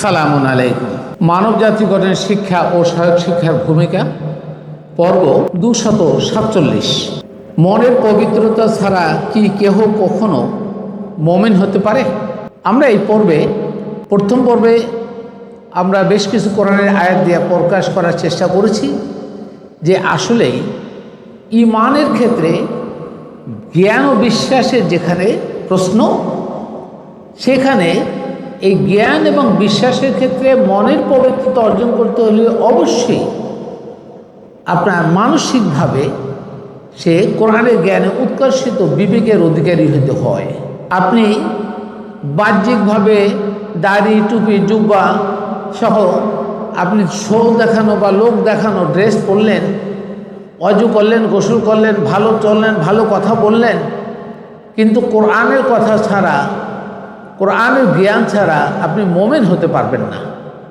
সালামুন আলাইকুম। মানব জাতি গঠনের শিক্ষা ও সহায়ক শিক্ষার ভূমিকা, পর্ব দুশত সাতচল্লিশ। মনের পবিত্রতা ছাড়া কি কেহ কখনো মমিন হতে পারে? আমরা এই পর্বে, প্রথম পর্বে আমরা বেশ কিছু কোরআনের আয়াত দিয়ে প্রকাশ করার চেষ্টা করেছি যে আসলেই ইমানের ক্ষেত্রে জ্ঞান ও বিশ্বাসের যেখানে প্রশ্ন, সেখানে এই জ্ঞান এবং বিশ্বাসের ক্ষেত্রে মনের পবিত্রতা অর্জন করতে হলে অবশ্যই আপনার মানসিকভাবে সে কোরআনের জ্ঞানে উৎকর্ষিত বিবেকের অধিকারী হতে হয়। আপনি বাহ্যিকভাবে দাড়ি, টুপি, জুব্বা সহ আপনি শো দেখানো বা লোক দেখানো ড্রেস পরলেন, অজু করলেন, গোসল করলেন, ভালো চললেন, ভালো কথা বললেন, কিন্তু কোরআনের কথা ছাড়া কোরআনের জ্ঞান ছাড়া আপনি মোমেন হতে পারবেন না।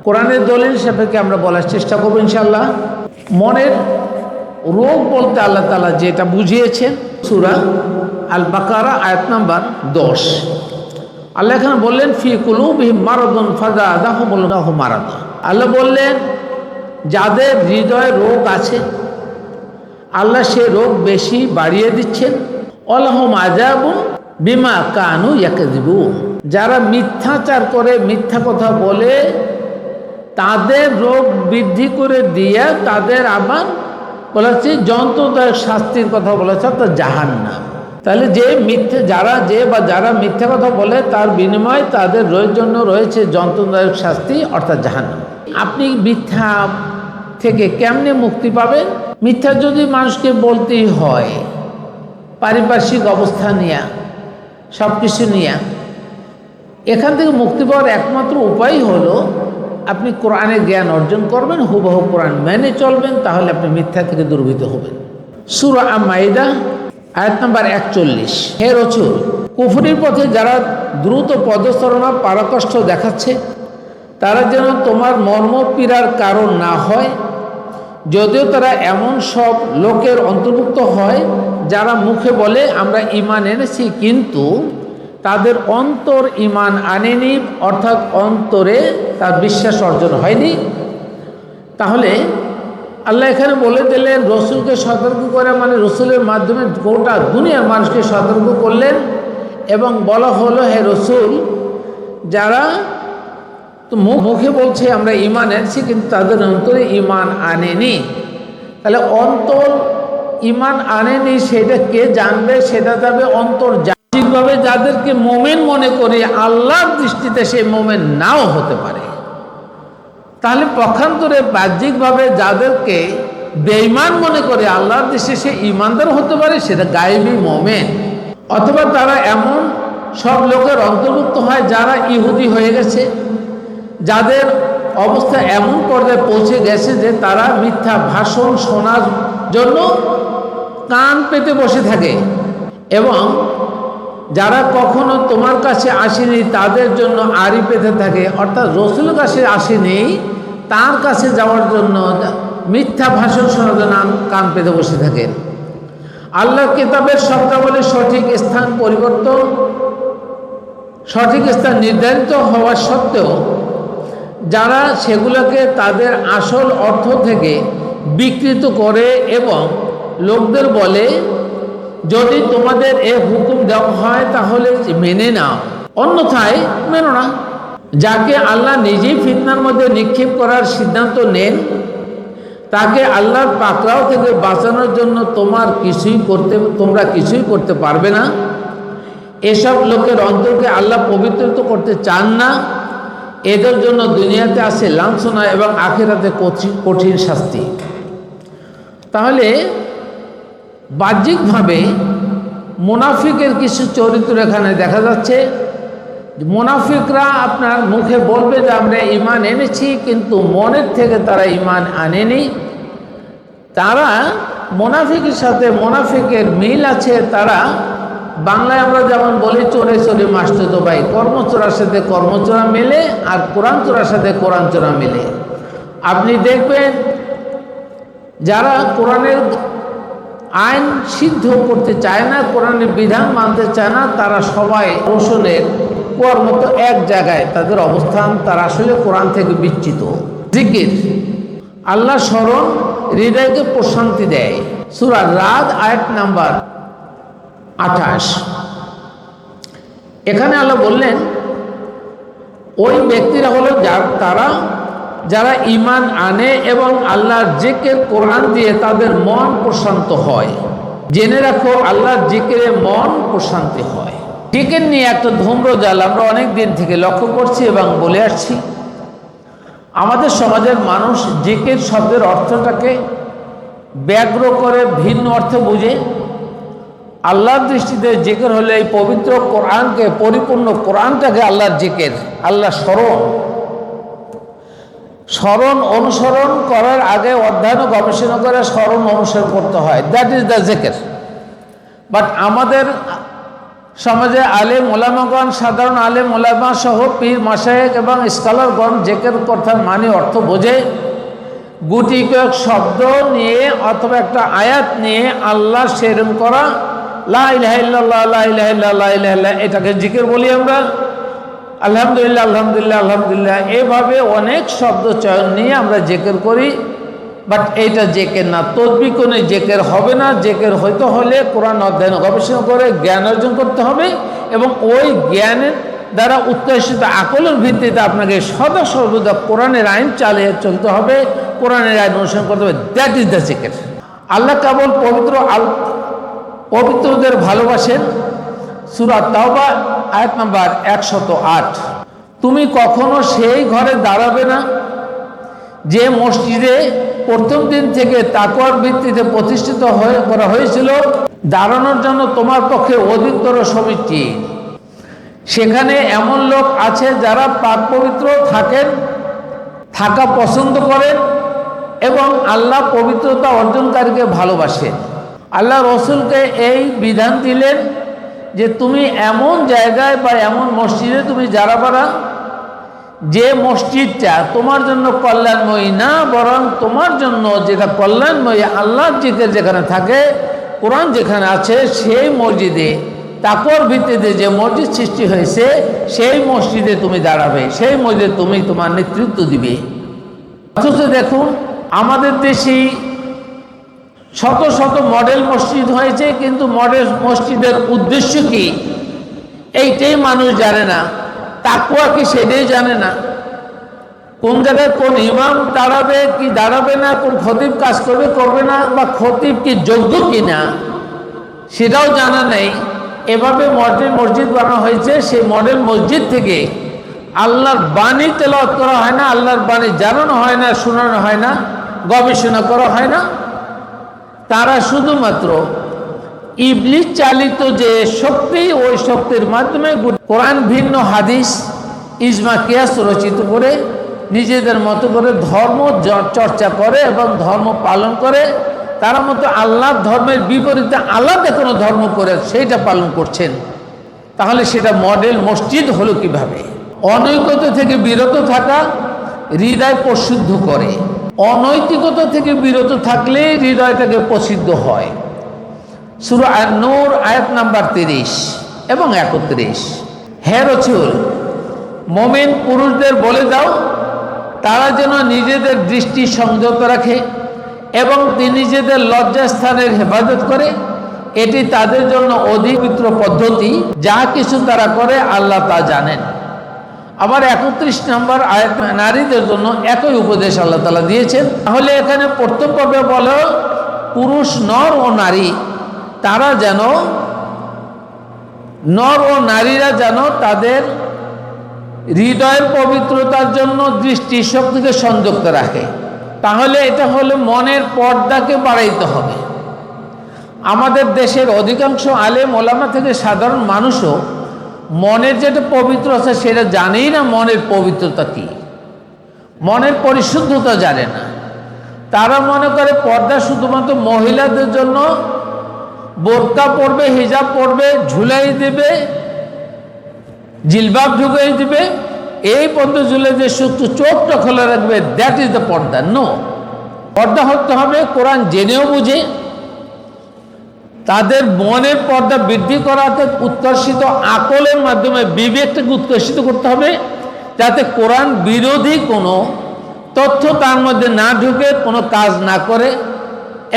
কোরআনের দলিল সাপেক্ষে আমরা বলার চেষ্টা করব ইনশাল্লাহ মনের রোগ বলতে আল্লাহ তালা যেটা বুঝিয়েছেন, সুরা আল বাকারা আয়াত নাম্বার দশ। আল্লাহ এখানে বললেন, ফি কুলু বিহি মারাদন ফাদা দাহ বলদাহ মারাদা। আল্লাহ বললেন, যাদের হৃদয়ে রোগ আছে, আল্লাহ সে রোগ বেশি বাড়িয়ে দিচ্ছেন। অলহম আজাবুন বিমা কানু ইয়াকেদিবু যারা মিথ্যাচার করে, মিথ্যা কথা বলে, তাদের রোগ বৃদ্ধি করে দিয়ে তাদের আবার বলেছে যন্ত্রদায়ক শাস্তির কথা বলেছে অর্থাৎ জাহান্নাম। তাহলে যে মিথ্যে, যারা যে বা যারা মিথ্যা কথা বলে, তার বিনিময়ে তাদের জন্য রয়েছে যন্ত্রদায়ক শাস্তি, অর্থাৎ জাহান্নাম। আপনি মিথ্যা থেকে কেমনে মুক্তি পাবেন? মিথ্যা যদি মানুষকে বলতেই হয়, পারিপার্শ্বিক অবস্থা নিয়ে সব কিছু নিয়ে এখান থেকে মুক্তি পাওয়ার একমাত্র উপায় হলো আপনি কোরআনের জ্ঞান অর্জন করবেন, হুবহু কোরআন মেনে চলবেন, তাহলে আপনি মিথ্যা থেকে দুর্বৃত হবেন। সুরা মাইদা আয়াত নাম্বার একচল্লিশ। হে রচুল কুফুরির পথে যারা দ্রুত পদচারণা পারাকষ্ট দেখাচ্ছে, তারা যেন তোমার মর্ম পীড়ার কারণ না হয়, যদিও তারা এমন সব লোকের অন্তর্ভুক্ত হয়, যারা মুখে বলে, আমরা ইমান এনেছি, কিন্তু তাদের অন্তর ইমান আনেনি, অর্থাৎ অন্তরে তার বিশ্বাস অর্জন হয়নি। তাহলে আল্লাহ এখানে বলে দিলেন, রসুলকে সতর্ক করে মানে রসুলের মাধ্যমে গোটা দুনিয়ার মানুষকে সতর্ক করলেন এবং বলা হলো, হে রসুল, যারা মুখ মুখে বলছে আমরা ইমান এনেছি, কিন্তু তাদের অন্তরে ইমান আনেনি। তাহলে অন্তর ইমান আনেনি, সেটা কে জানবে? সেটা যাবে অন্তর ঠিকভাবে যাদেরকে মোমেন মনে করি আল্লাহর দৃষ্টিতে সে মোমেন নাও হতে পারে। তাহলে পক্ষান্তরে বাহ্যিকভাবে যাদেরকে বেইমান মনে করে আল্লাহর দৃষ্টি সে ইমানদার হতে পারে, সেটা গায়েবী মোমেন। অথবা তারা এমন সব লোকের অন্তর্ভুক্ত হয় যারা ইহুদি হয়ে গেছে, যাদের অবস্থা এমন পর্যায়ে পৌঁছে গেছে যে তারা মিথ্যা ভাষণ শোনার জন্য কান পেতে বসে থাকে এবং যারা কখনো তোমার কাছে আসেনি, তাদের জন্য আড়ি পেতে থাকে। অর্থাৎ রসুল কাছে আসেনি, তার কাছে যাওয়ার জন্য মিথ্যা ভাষণ শোনার জন্য কান পেতে বসে থাকেন। আল্লাহ কিতাবের শব্দাবলীর সঠিক স্থান পরিবর্তন, সঠিক স্থান নির্ধারিত হওয়া সত্ত্বেও যারা সেগুলোকে তাদের আসল অর্থ থেকে বিকৃত করে এবং লোকদের বলে যদি তোমাদের এ হুকুম দেওয়া হয় তাহলে মেনে নাও। অন্যথায় মেনো না। যাকে আল্লাহ নিজেই ফিতনার মধ্যে নিক্ষেপ করার সিদ্ধান্ত নেন, তাকে আল্লাহর পাকড়াও থেকে বাঁচানোর জন্য তোমার কিছুই করতে, তোমরা কিছুই করতে পারবে না। এসব লোকের অন্তরকে আল্লাহ পবিত্রিত করতে চান না। এদের জন্য দুনিয়াতে আসে লাঞ্ছনা এবং আখেরাতে কঠিন শাস্তি। তাহলে বাহ্যিকভাবে মোনাফিকের কিছু চরিত্র এখানে দেখা যাচ্ছে। মোনাফিকরা আপনার মুখে বলবে যে, আমরা ইমান এনেছি, কিন্তু মনের থেকে তারা ইমান আনেনি। তারা মোনাফিকের সাথে মোনাফিকের মিল আছে, তারা বাংলায় আমরা যেমন বলি, চোরে চোরে মাস্তুত ভাই কর্মচোরার সাথে কর্মচোরা মেলে আর কোরআন চোরার সাথে কোরআন চোরা মেলে। আপনি দেখবেন যারা কোরআনের আইন সিদ্ধ করতে চায় না, কোরআনের বিধান মানতে চায় না, তারা সবাই রোশনের কুয়ার মতো এক জায়গায় তাদের অবস্থান, তারা আসলে কোরআন থেকে বিচ্ছিত জিকির। আল্লাহ স্মরণ হৃদয়কে প্রশান্তি দেয়। সুরা রাত আয়াত নাম্বার আঠাশ। এখানে আল্লাহ বললেন, ওই ব্যক্তিরা হলো যার, তারা যারা ইমান আনে এবং আল্লাহর জেকের কোরআন দিয়ে তাদের মন প্রশান্ত হয়। জেনে রাখো, আল্লাহর জিকিরে মন প্রশান্তি হয়। জিকির নিয়ে একটা ধূম্রজাল আমরা অনেক দিন থেকে লক্ষ্য করছি এবং বলে আসছি। আমাদের সমাজের মানুষ জিকির শব্দের অর্থটাকে ব্যগ্র করে, ভিন্ন অর্থে বুঝে। আল্লাহর দৃষ্টিতে জিকির হলে এই পবিত্র কোরআনকে, পরিপূর্ণ কোরআনটাকে আল্লাহর জিকির আল্লাহ স্মরণ স্মরণ অনুসরণ করার আগে অধ্যয়ন গবেষণা করে স্মরণ অনুসরণ করতে হয়। দ্যাট ইজ দ্য জেকের বাট আমাদের সমাজে আলেম ওলামাগণ সাধারণ আলেম ওলামা সহ পীর মাসায়েক এবং স্কলারগণ জেকের কথার মানে অর্থ বোঝে গুটি কয়েক শব্দ নিয়ে অথবা একটা আয়াত নিয়ে আল্লাহ সেরম করা, লা ইলাহা ইল্লাল্লাহ, লা ইলাহা ইল্লাল্লাহ, লা ইলাহা ইল্লাল্লাহ, এটাকে জিকির বলি আমরা। আলহামদুলিল্লাহ আলহামদুলিল্লাহ আলহামদুলিল্লাহ। এভাবে অনেক শব্দ চয়ন নিয়ে আমরা জেকের করি, বাট এইটা জেকের না। তদবি কোনো জেকের হবে না। জেকের হইতে হলে কোরআন অধ্যয়ন, গবেষণা করে জ্ঞান অর্জন করতে হবে এবং ওই জ্ঞানের দ্বারা উৎকর্ষিত আকলের ভিত্তিতে আপনাকে সদা সর্বদা কোরআনের আইন চালিয়ে চলতে হবে, কোরআনের আইন অনুসরণ করতে হবে। দ্যাট ইজ দ্য জেকের আল্লাহ কেবল পবিত্র আল পবিত্রদের ভালোবাসেন সুরা তাওবা, আয়াত নাম্বার একশত আট। তুমি কখনো সেই ঘরে দাঁড়াবে না যে মসজিদে প্রথম দিন থেকে তাকওয়ার ভিত্তিতে প্রতিষ্ঠিত হয়ে করা হয়েছিল, দাঁড়ানোর জন্য তোমার পক্ষে অধিকতর সমীচীন সেখানে এমন লোক আছে যারা পাক পবিত্র থাকেন, থাকা পছন্দ করেন এবং আল্লাহ পবিত্রতা অর্জনকারীকে ভালোবাসেন। আল্লাহ রসুলকে এই বিধান দিলেন যে তুমি এমন জায়গায় বা এমন মসজিদে তুমি যারা পারা যে মসজিদটা তোমার জন্য কল্যাণময়ী না, বরং তোমার জন্য যেটা কল্যাণময়ী, আল্লাহর জিকের যেখানে থাকে, কোরআন যেখানে আছে, সেই মসজিদে তাকর ভিত্তিতে যে মসজিদ সৃষ্টি হয়েছে, সেই মসজিদে তুমি দাঁড়াবে, সেই মসজিদে তুমি তোমার নেতৃত্ব দিবে। অথচ দেখুন, আমাদের দেশেই শত শত মডেল মসজিদ হয়েছে, কিন্তু মডেল মসজিদের উদ্দেশ্য কি? এইটাই মানুষ জানে না। তাকুয়া কি সেটাই জানে না। কোন জায়গায় কোন ইমাম দাঁড়াবে, কি দাঁড়াবে না, কোন খতিব কাজ করবে করবে না, বা খতিব কি যোগ্য কি না, সেটাও জানা নেই। এভাবে মডেল মসজিদ বানানো হয়েছে, সেই মডেল মসজিদ থেকে আল্লাহর বাণী তেলাওয়াত করা হয় না, আল্লাহর বাণী জানানো হয় না, শোনানো হয় না, গবেষণা করা হয় না। তারা শুধুমাত্র ইবলিশ চালিত যে শক্তি, ওই শক্তির মাধ্যমে কোরআন ভিন্ন হাদিস, ইজমা, কিয়াস রচিত করে নিজেদের মতো করে ধর্ম চর্চা করে এবং ধর্ম পালন করে। তারা মতো আল্লাহ ধর্মের বিপরীতে আলাদা কোনো ধর্ম করে সেইটা পালন করছেন। তাহলে সেটা মডেল মসজিদ হলো কীভাবে? অনৈকতা থেকে বিরত থাকা, হৃদয় প্রশুদ্ধ করে। অনৈতিকতা থেকে বিরত থাকলে হৃদয়টাকে প্রসিদ্ধ হয়। সুর নূর আয়াত নাম্বার তিরিশ এবং একত্রিশ। হে রচুল মোমেন পুরুষদের বলে দাও, তারা যেন নিজেদের দৃষ্টি সংযত রাখে এবং তিনি নিজেদের লজ্জাস্থানের হেফাজত করে। এটি তাদের জন্য অধিপিত্র পদ্ধতি, যা কিছু তারা করে, আল্লাহ তা জানেন। আবার একত্রিশ নম্বর আয়াত নারীদের জন্য একই উপদেশ আল্লাহ তালা দিয়েছেন। তাহলে এখানে প্রথম পর্বে বলো, পুরুষ নর ও নারী, তারা যেন নর ও নারীরা যেন তাদের হৃদয়ের পবিত্রতার জন্য দৃষ্টি শক্তিকে সংযুক্ত রাখে। তাহলে এটা হলো মনের পর্দাকে বাড়াইতে হবে। আমাদের দেশের অধিকাংশ আলেম ওলামা থেকে সাধারণ মানুষও মনের যেটা পবিত্র আছে সেটা জানেই না, মনের পবিত্রতা কি? মনের পরিশুদ্ধতা জানে না। তারা মনে করে পর্দা শুধুমাত্র মহিলাদের জন্য, বোরকা পরবে, হিজাব পরবে, ঝুলাই দেবে, জিলবাব ঢুকাই দিবে, এই পর্দা ঝুলে যে শুধু চোখটা খোলা রাখবে দ্যাট ইজ দ্য পর্দা। নো পর্দা হতে হবে, কোরআন জেনেও বুঝে তাদের মনের পর্দা বৃদ্ধি করা অর্থাৎ উৎকর্ষিত আকলের মাধ্যমে বিবেকটাকে উৎকর্ষিত করতে হবে, যাতে কোরআন বিরোধী কোনো তথ্য তার মধ্যে না ঢুকে, কোনো কাজ না করে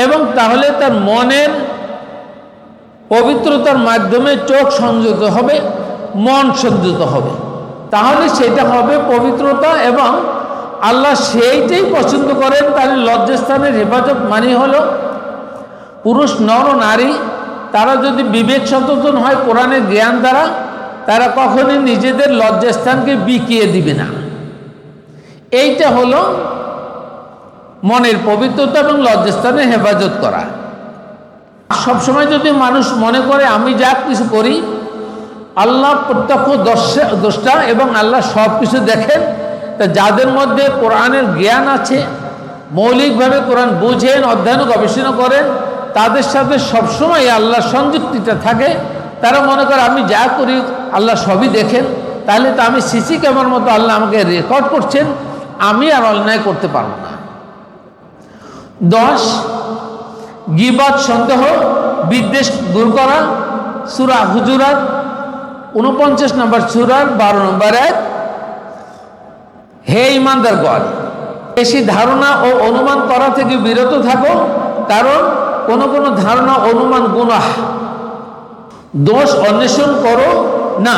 এবং তাহলে তার মনের পবিত্রতার মাধ্যমে চোখ সংযত হবে, মন সংযত হবে। তাহলে সেটা হবে পবিত্রতা এবং আল্লাহ সেইটাই পছন্দ করেন, তাহলে লজ্জাস্থানের হেফাজত মানি হলো পুরুষ নর নারী, তারা যদি বিবেক সচেতন হয় কোরআনের জ্ঞান দ্বারা, তারা কখনই নিজেদের লজ্জাস্থানকে বিকিয়ে দিবে না। এইটা হলো মনের পবিত্রতা এবং লজ্জাস্থানের হেফাজত করা। সবসময় যদি মানুষ মনে করে, আমি যা কিছু করি, আল্লাহ প্রত্যক্ষ দ্রষ্টা এবং আল্লাহ সব কিছু দেখেন। তা যাদের মধ্যে কোরআনের জ্ঞান আছে, মৌলিকভাবে কোরআন বুঝেন, অধ্যয়ন, গবেষণা করেন তাদের সাথে সবসময় আল্লাহর সংযুক্তিটা থাকে। তারা মনে করে, আমি যা করি, আল্লাহ সবই দেখেন। তাহলে তো আমি সিসি ক্যামেরার মতো আল্লাহ আমাকে রেকর্ড করছেন। আমি আর অন্যায় করতে পারব না। দশ গিবাদ সন্দেহ, বিদ্বেষ দূর করা। সুরা হুজুরাত উনপঞ্চাশ নম্বর সুরার বারো নম্বর এক হে ইমানদার গড বেশি ধারণা ও অনুমান করা থেকে বিরত থাকো। কারণ কোন কোনো ধারণা, অনুমান, গুনাহ। দোষ অন্বেষণ করো না।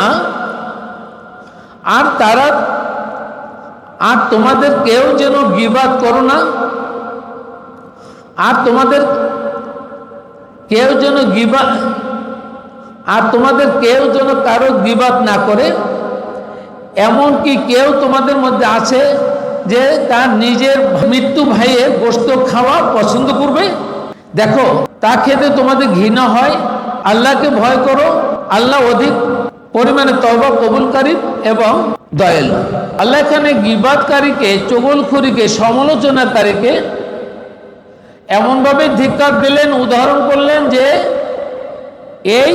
আর তারা, আর তোমাদের কেউ যেন গিবাদ করো না। আর তোমাদের কেউ যেন গিবা আর তোমাদের কেউ যেন কারও গিবাদ না করে। এমন কি কেউ তোমাদের মধ্যে আছে যে তার নিজের মৃত্যু ভাইয়ের গোস্ত খাওয়া পছন্দ করবে। দেখো, তা খেতে তোমাদের ঘৃণা হয়? আল্লাহকে ভয় করো। আল্লাহ অধিক পরিমাণে তবা কবুলকারী এবং দয়ালু। আল্লাহ এখানে গিবাদকারীকে, চগলখুরিকে, সমালোচনাকারীকে এমনভাবে ধিক্কার দিলেন, উদাহরণ করলেন যে এই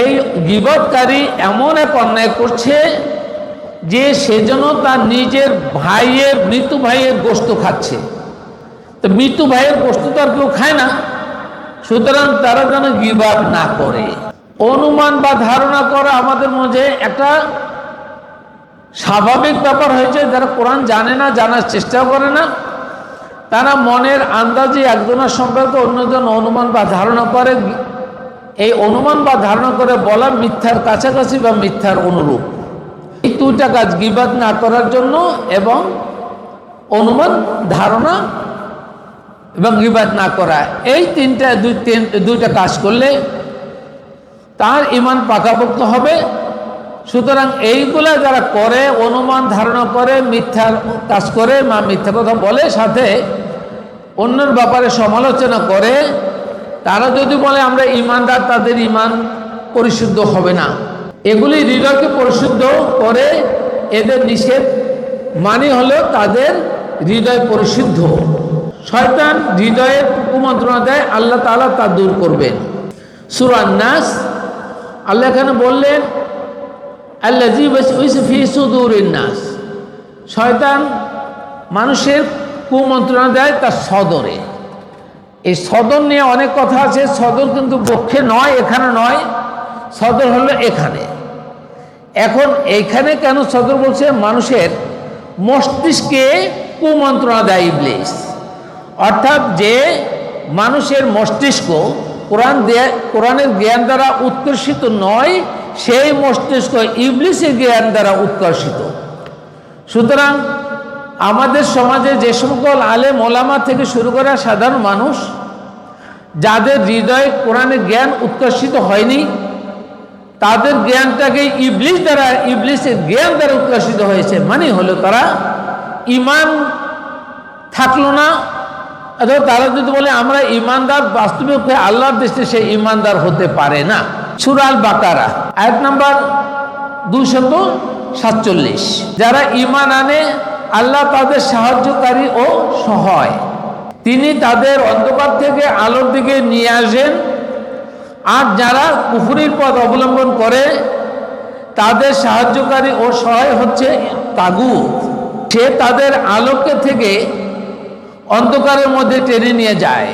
এই গিবতকারী এমন এক অন্যায় করছে যে সেজন্য তার নিজের ভাইয়ের মৃত্যু ভাইয়ের গোস্ত খাচ্ছে। তো মৃত্যু ভাইয়ের গোস্ত তো আর কেউ খায় না। সুতরাং তারা যেন গিবাদ না করে। অনুমান বা ধারণা করা আমাদের মধ্যে একটা স্বাভাবিক ব্যাপার হয়েছে, যারা কোরআন জানে না, জানার চেষ্টাও করে না। তারা মনের আন্দাজে একজনের সম্পর্কে অন্যজন অনুমান বা ধারণা করে। এই অনুমান বা ধারণা করে বলা মিথ্যার কাছাকাছি বা মিথ্যার অনুরূপ। এই দুইটা কাজ গিবাদ না করার জন্য এবং অনুমান, ধারণা এবং গিবাদ না করা, এই তিনটা দুই তিন, দুইটা কাজ করলে তার ইমান পাকাপোক্ত হবে। সুতরাং এইগুলা যারা করে, অনুমান, ধারণা করে মিথ্যার কাজ করে মা মিথ্যা কথা বলে, সাথে অন্যের ব্যাপারে সমালোচনা করে, তারা যদি বলে আমরা ইমানদার তাদের ইমান পরিশুদ্ধ হবে না। এগুলি হৃদয়কে পরিশুদ্ধ করে, এদের নিষেধ মানে হলো তাদের হৃদয় পরিশুদ্ধ। শয়তান হৃদয়ের কুমন্ত্রণা দেয়, আল্লাহ তাআলা তা দূর করবেন। সুরান নাস আল্লাহ এখানে বললেন আল্লাজি ফি সুদুরিন নাস। শয়তান মানুষের কুমন্ত্রণা দেয় তার সদরে। এই সদর নিয়ে অনেক কথা আছে, সদর কিন্তু পক্ষে নয়, এখানে নয়, সদর হলো এখানে। এখন এইখানে কেন সদর বলছে? মানুষের মস্তিষ্কে কুমন্ত্রণা দেয় ইবলিস। অর্থাৎ যে মানুষের মস্তিষ্ক কোরআন কোরআনের জ্ঞান দ্বারা উৎকর্ষিত নয়, সেই মস্তিষ্ক ইবলিসের জ্ঞান দ্বারা উৎকর্ষিত। সুতরাং আমাদের সমাজে যে সকল আলে ওলামা থেকে শুরু করা সাধারণ মানুষ, যাদের হৃদয়ে কোরআনের জ্ঞান উৎকর্ষিত হয়নি, তাদের জ্ঞানটাকে ইবলিস দ্বারা ইবলিসের জ্ঞান দ্বারা উৎকর্ষিত হয়েছে। মানে হলো তারা ইমান থাকল না তারা যদি বলে, আমরা ইমানদার, বাস্তবিক আল্লাহর দৃষ্টিতে সে ইমানদার হতে পারে না। সুরাল বাকারা এক নাম্বার দুশত সাতচল্লিশ। যারা ইমান আনে, আল্লাহ তাদের সাহায্যকারী ও সহায়। তিনি তাদের অন্ধকার থেকে আলোর দিকে নিয়ে আসেন। আর যারা কুফুরির পথ অবলম্বন করে, তাদের সাহায্যকারী ও সহায় হচ্ছে তাগু সে তাদের আলোকে থেকে অন্ধকারের মধ্যে টেনে নিয়ে যায়।